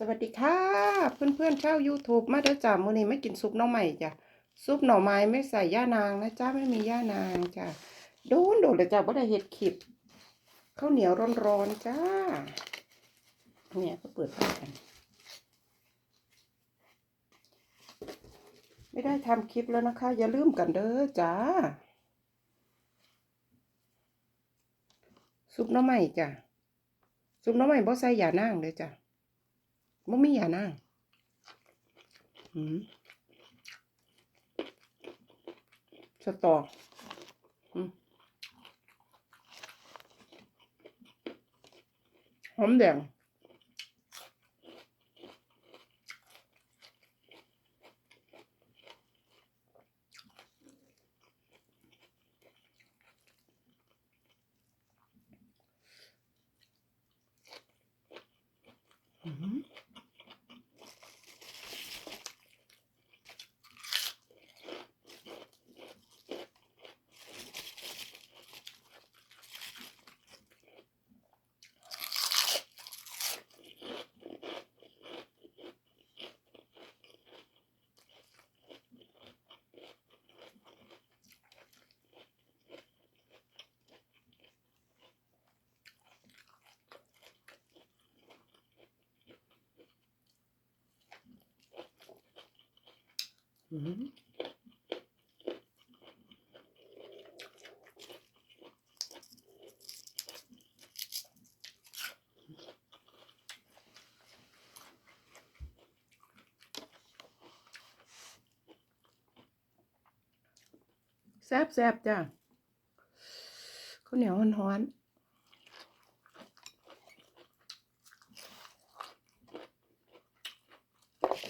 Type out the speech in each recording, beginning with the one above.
สวัสดีค่ะ เพื่อนๆชาว YouTube มาเด้อจ้ามื้อนี้ไม่กินซุปหน่อไม้จ้ะซุปหน่อไม้ไม่ใส่ย่านางนะจ้าไม่มีย่านางจ้ะโดนโดนเลยจ้าบ่ได้เฮ็ดคลิปข้าวเหนียวร้อนๆจ้า เนี่ยก็เปิดไฟกัน ไม่ได้ทำคลิปแล้วนะคะ อย่าลืมกันเด้อจ้า ซุปหน่อไม้จ้ะซุปหน่อไม้บ่ใส่ย่านางเลยจ้ะ บ่มีอย่านั่งหืมสตอหืมหอมแดง แซ่บแซบจ้ะข้าวเหนียวฮ้อนๆ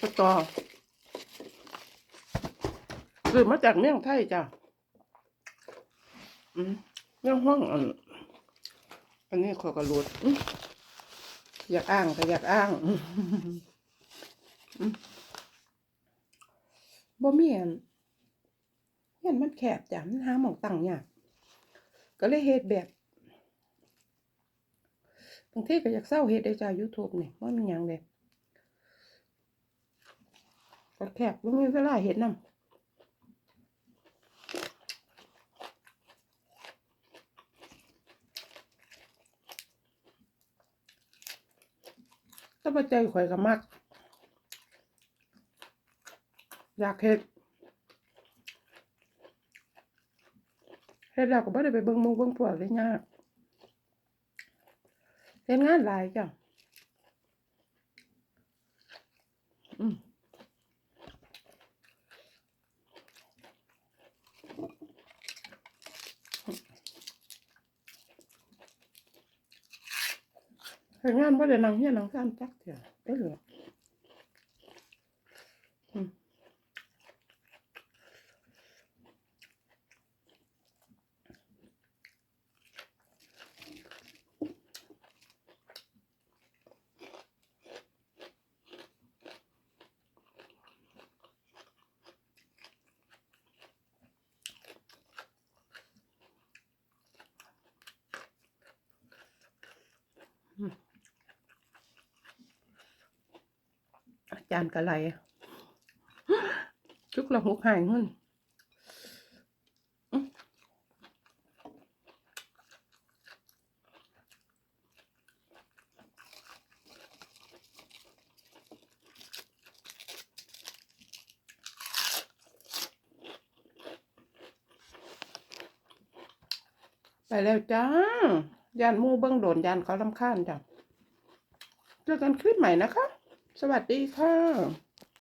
สตอ ซื้อมาจากเมืองไทยจ้ะอืมเมืองห้องอันอันนี้ขอกระลุดอยากอ้างก็อยากอ้างบ่มีอันเห็นมันแคบจ้ะมันหาหมองตั้งยากก็เลยเฮ็ดแบบบางทีก็อยากเศร้าเฮ็ดได้จ้ะ YouTube นี่ว่ามันหยังเลยก็แคบบ่มีเวลาเฮ็ดนำ ถ้าปัจจัยข่อยก็มัก อยากเฮ็ดเฮ็ดแล้วก็บ่ได้ไปเบิ่งมู่เบิ่งพวกเลยยากเฮ็ดงานหลายจ้ะ เฮ็ดงานบ่ได้นั่งเฮียนนั่งซ่านจักเทื่อเด้อเหลืออืม อาจารย์กะไหลชุกละหกหายเงินไปแล้วจ้า ยานมูเบิ้งโดนยานเขาลำค้าญจ้ะเจอกันขึ้นใหม่นะคะ สวัสดีค่ะ